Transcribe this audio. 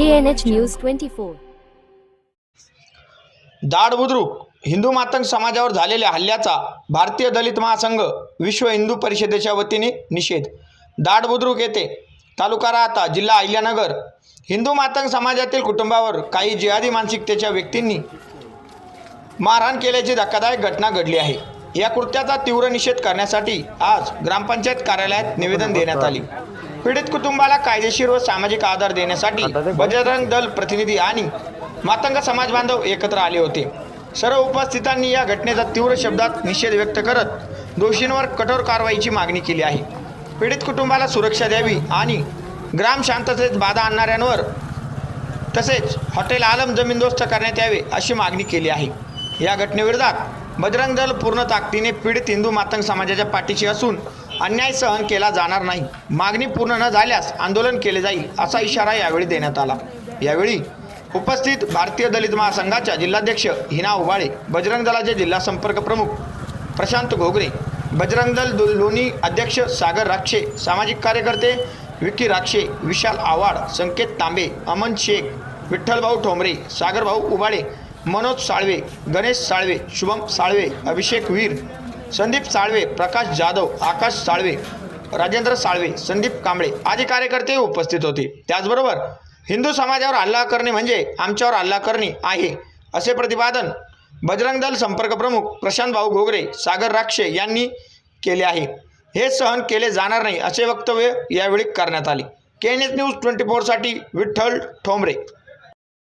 KNH News 24. दाड Budruk हिंदू मातंग समाजावर झालेल्या हल्ल्याचा भारतीय दलित महासंघ विश्व हिंदू परिषदेच्या वतीने निषेध. दाड बुद्रुक येथे तालुका राहता जिल्हा अहिल्यानगर हिंदू मातंग समाजातील कुटुंबावर काही जिहादी मानसिकतेच्या व्यक्तींनी मारहाण केल्याची धक्कादायक घटना घडली आहे. या कृत्याचा तीव्र निषेध करण्यासाठी आज ग्रामपंचायत कार्यालयात निवेदन देण्यात आले. पीडित कुटुंबाला कायदेशीर व सामाजिक आधार देण्यासाठी बजरंग दल प्रतिनिधी आणि मातंग समाज बांधव एकत्र आले होते. सर्व उपस्थितांनी या घटनेचा तीव्र शब्दात निषेध व्यक्त करत दोषींवर कठोर कारवाईची मागणी केली आहे. पीडित कुटुंबाला सुरक्षा द्यावी आणि ग्राम शांततेत बाधा आणणाऱ्यांवर तसेच हॉटेल आलम जमीनदोस्त करण्यात यावे अशी मागणी केली आहे. या घटनेविरोधात बजरंग दल पूर्ण ताकदीने पीडित हिंदू मातंग समाजाच्या पाठीशी असून अन्याय सहन केला जाणार नाही. मागणी पूर्ण न झाल्यास आंदोलन केले जाईल असा इशारा यावेळी देण्यात आला. यावेळी उपस्थित भारतीय दलित महासंघाच्या जिल्हाध्यक्ष हिना उबाळे बजरंग दलाचे जिल्हा संपर्क प्रमुख प्रशांत घोगरे बजरंग दल लोणी अध्यक्ष सागर राक्षे सामाजिक कार्यकर्ते विकी राक्षे विशाल आव्हाड संकेत तांबे अमन शेख विठ्ठलभाऊ ठोंबरे सागरभाऊ उबाळे मनोज साळवे गणेश साळवे शुभम साळवे अभिषेक वीर संदीप साळवे प्रकाश जाधव आकाश साळवे राजेंद्र साळवे संदीप कांबळे आदी कार्यकर्ते उपस्थित होते. त्याचबरोबर हिंदू समाजावर हल्ला करणे म्हणजे आमच्यावर हल्ला करणे आहे असे प्रतिपादन बजरंग दल संपर्क प्रमुख प्रशांत भाऊ घोगरे सागर राक्षे यांनी केले आहे. हे सहन केले जाणार नाही असे वक्तव्य यावेळी करण्यात आले. K N S news twenty फोरसाठी Vitthal Thombare.